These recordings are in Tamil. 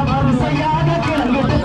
வரிசையாக கிளம்பிட்டு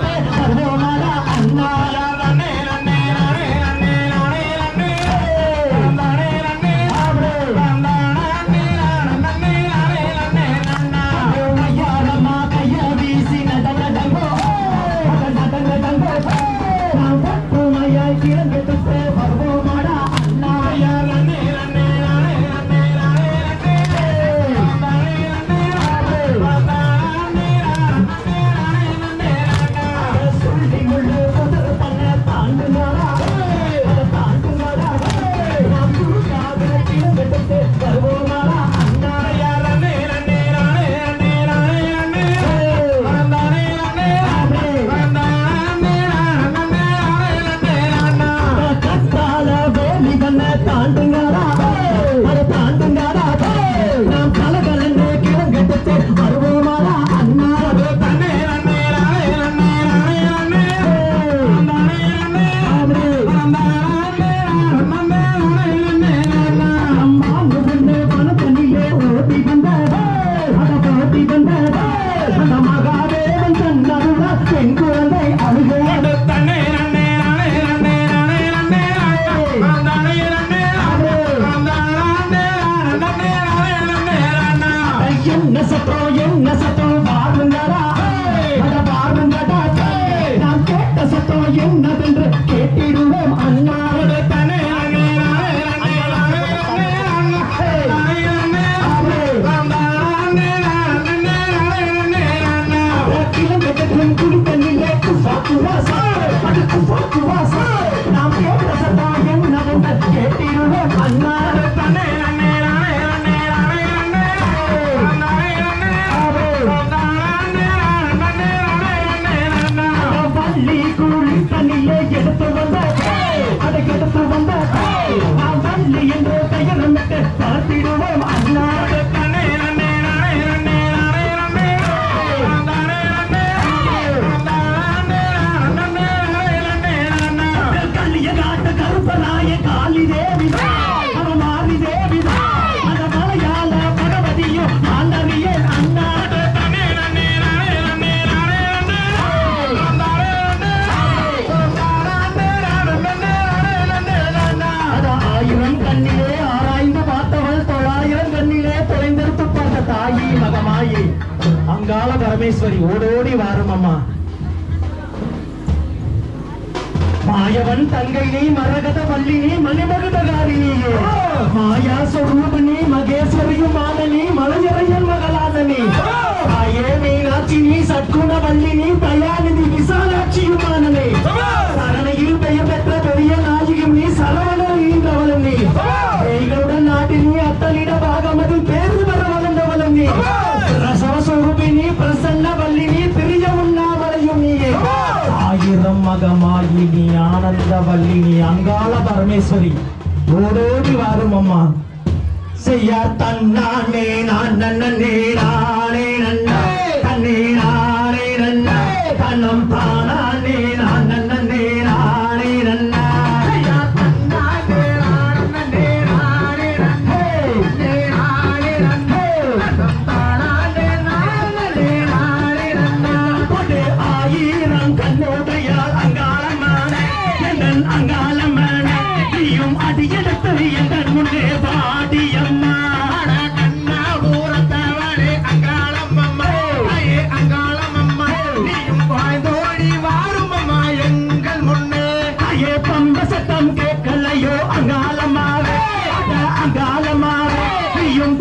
சத்தம் என்ன சத்தம்? பாருங்கடா அட பாருங்கடா நாம் கேட்ட சத்தம் என்னதென்று கேட்டிடுவோம். அண்ணாவோட தனே கிளம்பெற்றும் குடி தண்ணிலே குஃபா குவாசா அது குஃபா குவாசா அங்காள பரமேஸ்வரி ஓடோடி வாரும் அம்மா மரகத வள்ளி நீ மணிமகுதகாரிணியே மாயா சொரூபிணி மகேஸ்வரியும் மாதனி மலையறையன் மகளான நீ. தாயே மீனாட்சி நீ சட்குண வள்ளி நீ தயாநிதி விசாலாட்சியுமானனே சரணையில் பெயர் பெற்ற பெரிய நாயகம் நீ சரவண ஈன்றவளும் நீ. பேய்களுடன் நாட்டில் நீ அத்தலிட பாகமதில் பேரு பெற வளர்ந்தவளும் நீ. ரசவ சொரூபிணி பிரசன்ன நீ பிரிய உண்ணாமலையும் நீயே. ஆயிரம் மகமாயினி ஆனந்த வல்லினி அங்காள பரமேஸ்வரி. ஓடோடி வாரும் அம்மா. செய்யா தன்னானே நான் நன்னே நானே yung